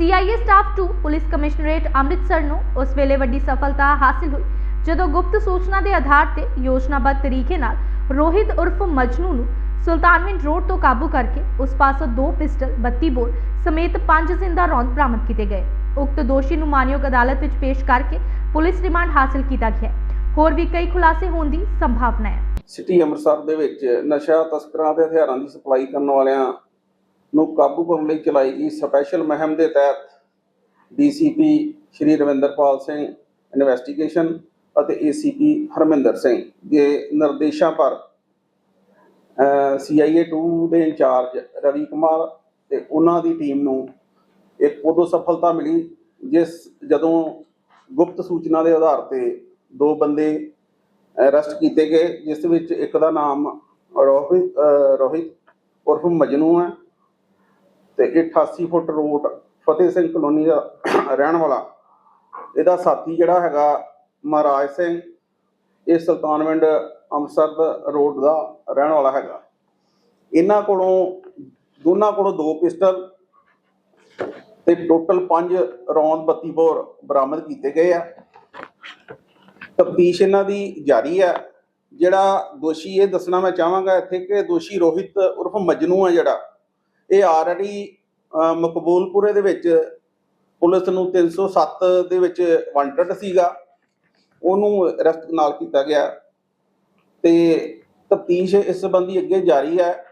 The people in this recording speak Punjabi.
CIA staff 2 police commissionerate Amritsar ਨੂੰ ਉਸ ਵੇਲੇ ਵੱਡੀ ਸਫਲਤਾ ਹਾਸਿਲ ਹੋਈ, ਜਦੋਂ ਗੁਪਤ ਸੂਚਨਾ ਦੇ ਆਧਾਰ ਤੇ ਯੋਜਨਾਬੱਧ ਤਰੀਕੇ ਨਾਲ ਰੋਹਿਤ ਉਰਫ ਮਜਨੂ ਨੂੰ ਸੁਲਤਾਨਵਿੰਡ ਰੋਡ ਤੋਂ ਕਾਬੂ ਕਰਕੇ ਉਸ ਪਾਸੋਂ ਦੋ ਪਿਸਟਲ 32 ਬੋਰ ਸਮੇਤ ਪੰਜ ਜ਼ਿੰਦਾ ਰੌਂਦ ਬਰਾਮਦ ਕੀਤੇ ਗਏ। ਉਕਤ ਦੋਸ਼ੀ ਨੂੰ ਮਾਨਯੋਗ ਅਦਾਲਤ ਵਿੱਚ ਪੇਸ਼ ਕਰਕੇ ਪੁਲਿਸ ਰਿਮਾਂਡ ਹਾਸਲ ਕੀਤਾ ਗਿਆ ਹੋਰ ਵੀ ਕਈ ਖੁਲਾਸੇ ਹੋਣ ਦੀ ਸੰਭਾਵਨਾ ਹੈ। ਸਿਟੀ ਅੰਮ੍ਰਿਤਸਰ ਦੇ ਵਿੱਚ ਨਸ਼ਾ ਤਸਕਰਾਂ ਤੇ ਹਥਿਆਰਾਂ ਦੀ ਸਪਲਾਈ ਕਰਨ ਵਾਲਿਆਂ ਨੂੰ ਕਾਬੂ ਕਰਨ ਲਈ ਚਲਾਈ ਗਈ ਸਪੈਸ਼ਲ ਮੁਹਿੰਮ ਦੇ ਤਹਿਤ ਡੀਸੀਪੀ ਸ਼੍ਰੀ ਰਵਿੰਦਰਪਾਲ ਸਿੰਘ, ਇਨਵੈਸਟੀਗੇਸ਼ਨ ਅਤੇ ਏਸੀਪੀ ਹਰਮਿੰਦਰ ਸਿੰਘ ਦੇ ਨਿਰਦੇਸ਼ਾਂ ਪਰ ਸੀਆਈਏ 2 ਦੇ ਇੰਚਾਰਜ ਰਵੀ ਕੁਮਾਰ ਤੇ ਉਹਨਾਂ ਦੀ ਟੀਮ ਨੂੰ ਇੱਕ ਉਦੋਂ ਸਫਲਤਾ ਮਿਲੀ, ਜਿਸ ਜਦੋਂ ਗੁਪਤ ਸੂਚਨਾ ਦੇ ਆਧਾਰ ਤੇ ਦੋ ਬੰਦੇ ਅਰੈਸਟ ਕੀਤੇ ਗਏ, ਜਿਸ ਵਿੱਚ ਇੱਕ ਦਾ ਨਾਮ ਰੋਹਿਤ ਰੋਹਿਤ ਉਰਫ ਮਜਨੂ ਹੈ ਤੇ ਇਹ 88 foot road Fateh Singh colony ਦਾ ਰਹਿਣ ਵਾਲਾ। ਇਹਦਾ ਸਾਥੀ ਜਿਹੜਾ ਹੈਗਾ ਮਹਾਰਾਜ ਸਿੰਘ, ਇਹ ਸੁਲਤਾਨਵਿੰਡ ਅੰਮ੍ਰਿਤਸਰ ਦਾ ਰੋਡ ਦਾ ਰਹਿਣ ਵਾਲਾ ਹੈਗਾ। ਇਹਨਾਂ ਕੋਲੋਂ, ਦੋਨਾਂ ਕੋਲੋਂ ਦੋ ਪਿਸਟਲ ਤੇ ਟੋਟਲ 5 ਰੌਂਦ 32 ਬੋਰ ਬਰਾਮਦ ਕੀਤੇ ਗਏ ਆ। ਤਫਤੀਸ਼ ਇਹਨਾਂ ਦੀ ਜਾਰੀ ਹੈ ਜਿਹੜਾ ਦੋਸ਼ੀ ਇਹ ਦੱਸਣਾ ਮੈਂ ਚਾਹਾਂਗਾ ਇੱਥੇ ਕਿ ਦੋਸ਼ੀ ਰੋਹਿਤ ਉਰਫ ਮਜਨੂ ਹੈ ਜਿਹੜਾ। ਇਹ ਆਲਰੇਡੀ ਮਕਬੂਲਪੁਰੇ ਦੇ ਵਿੱਚ ਪੁਲਿਸ ਨੂੰ 307 ਦੇ ਵਿੱਚ ਵਾਂਟਡ ਸੀਗਾ। ਉਹਨੂੰ ਅਰੈਸਟ ਨਾਲ ਕੀਤਾ ਗਿਆ। ਤੇ ਤਫਤੀਸ਼ ਇਸ ਸੰਬੰਧੀ ਅੱਗੇ ਜਾਰੀ ਹੈ।